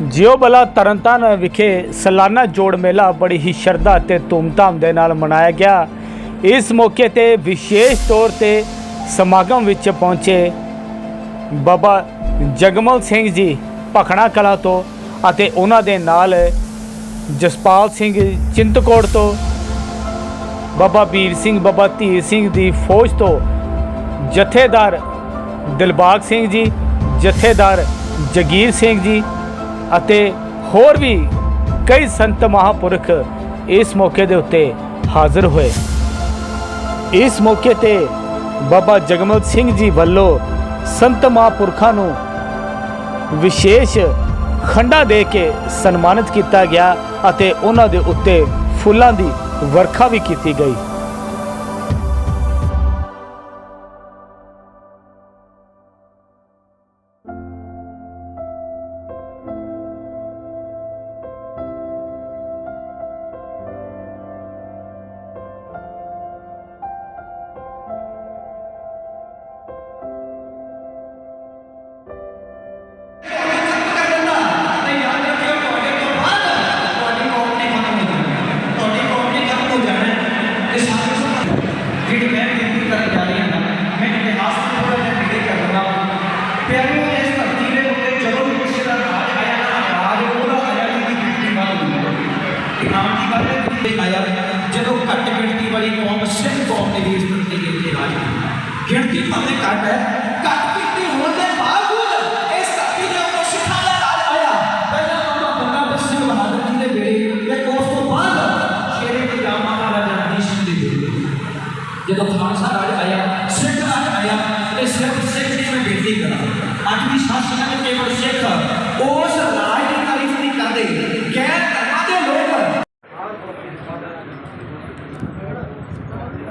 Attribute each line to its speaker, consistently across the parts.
Speaker 1: ਜਿਓਬਲਾ ਤਰਨਤਾਰਨ ਵਿਖੇ ਸਾਲਾਨਾ ਜੋੜ ਮੇਲਾ ਬੜੀ ਹੀ ਸ਼ਰਧਾ ਤੇ ਧੂਮਧਾਮ ਦੇ ਨਾਲ ਮਨਾਇਆ ਗਿਆ। ਇਸ ਮੌਕੇ ਤੇ ਵਿਸ਼ੇਸ਼ ਤੌਰ ਤੇ ਸਮਾਗਮ ਵਿੱਚ ਪਹੁੰਚੇ ਬਾਬਾ ਜਗਮਲ ਸਿੰਘ ਜੀ ਭਖਣਾ ਕਲਾ ਤੋਂ ਅਤੇ ਉਹਨਾਂ ਦੇ ਨਾਲ ਜਸਪਾਲ ਸਿੰਘ ਚਿੰਤਕੋਟ ਤੋਂ, ਬਾਬਾ ਵੀਰ ਸਿੰਘ, ਬਾਬਾ ਧੀਰ ਸਿੰਘ ਦੀ ਫੌਜ ਤੋਂ ਜਥੇਦਾਰ ਦਿਲਬਾਗ ਸਿੰਘ ਜੀ, ਜਥੇਦਾਰ ਜਗੀਰ ਸਿੰਘ ਜੀ ਅਤੇ ਹੋਰ ਵੀ ਕਈ ਸੰਤ ਮਹਾਪੁਰਖ ਇਸ ਮੌਕੇ ਦੇ ਉੱਤੇ ਹਾਜ਼ਰ ਹੋਏ। ਇਸ ਮੌਕੇ ਤੇ ਬਾਬਾ ਜਗਮਲ ਸਿੰਘ ਜੀ ਵੱਲੋਂ ਸੰਤ ਮਹਾਪੁਰਖਾਂ ਨੂੰ ਵਿਸ਼ੇਸ਼ ਖੰਡਾ ਦੇ ਕੇ ਸਨਮਾਨਿਤ ਕੀਤਾ ਗਿਆ ਅਤੇ ਉਹਨਾਂ ਦੇ ਉੱਤੇ ਫੁੱਲਾਂ ਦੀ ਵਰਖਾ ਵੀ ਕੀਤੀ ਗਈ।
Speaker 2: ਕੌਮ ਸਿੱਖ ਕੌਮ ਨੇ ਵੀ ਇਸ ਧਰਤੀ ਦੇ ਉੱਤੇ ਰਾਜ ਕੀਤਾ ਗਿਣਤੀ ਭਾਵੇਂ ਘੱਟ ਹੈ ਘੱਟ ਗਿਣਤੀ ਹੋਣ ਦੇ ਬਾਵਜੂਦ ਇਸ ਧਰਤੀ ਦੇ ਉੱਤੇ ਸਿੱਖਾਂ ਦਾ ਰਾਜ ਆਇਆ ਪਹਿਲਾਂ ਬਾਬਾ ਬੰਦਾ ਬਸ ਸਿੰਘ ਬਹਾਦਰ ਜੀ ਦੇ ਵੇਲੇ ਤੇ ਉਸ ਤੋਂ ਬਾਅਦ ਸ਼ੇਰੇ ਪੰਜਾਬ ਮਹਾਰਾਜਾ ਰਣਜੀਤ ਸਿੰਘ ਦੇ ਵੇਲੇ ਜਦੋਂ ਖਾਲਸਾ ਰਾਜ ਆਇਆ ਸਿੱਖ ਰਾਜ ਆਇਆ ਤੇ ਸਿਰਫ ਸਿੱਖ ਦੀ ਮੈਂ ਬੇਨਤੀ ਕਰਾਂ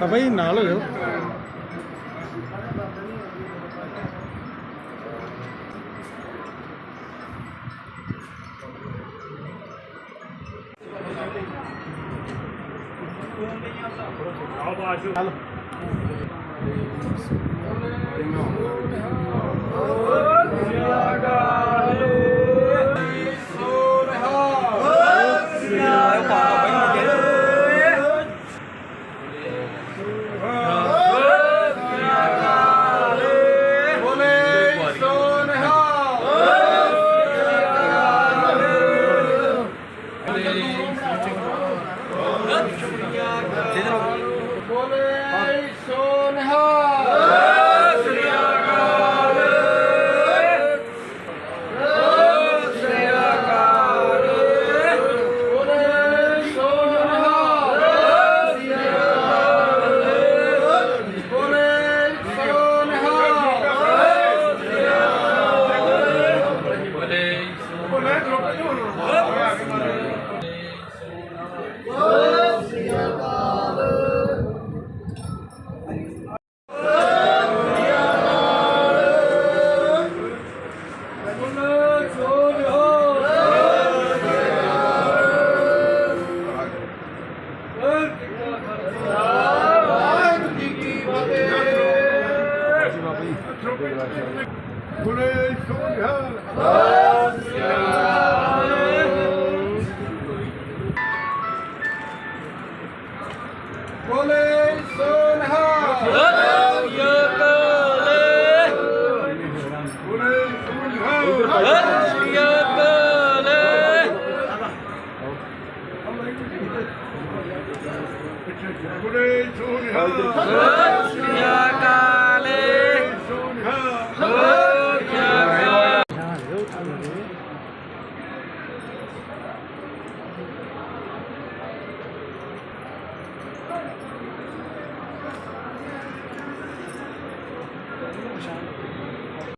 Speaker 2: ਤਾਂ ਭਾਈ ਨਾਲ ਹੋ ਚੱਲ। 되는 ਗੁਰੇ
Speaker 3: ਸੋਹਣਾ ਸਤਿ ਸ੍ਰੀ ਅਕਾਲ Hallelujah.